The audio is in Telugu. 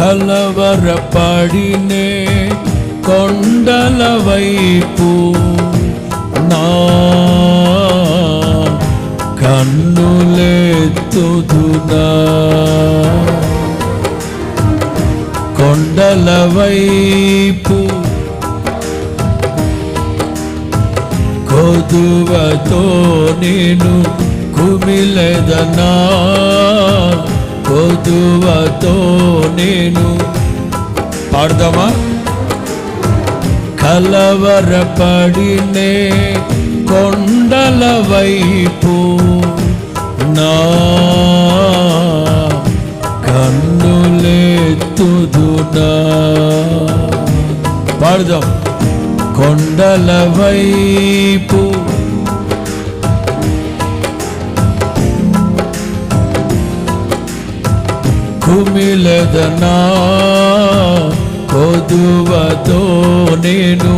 కలవరపడినే కొండల వైపు నా కన్నులెత్తుదునా? కొండల వైపు కొదువతో నేను కుమిలెదనా? కొదువతో నేను పాడదామా? కలవరపడినే కొండల వైపు నా కన్నులెత్తుదునా? పాడదాం. కొండల వైపు కుమిలదనా కొదువతో నేను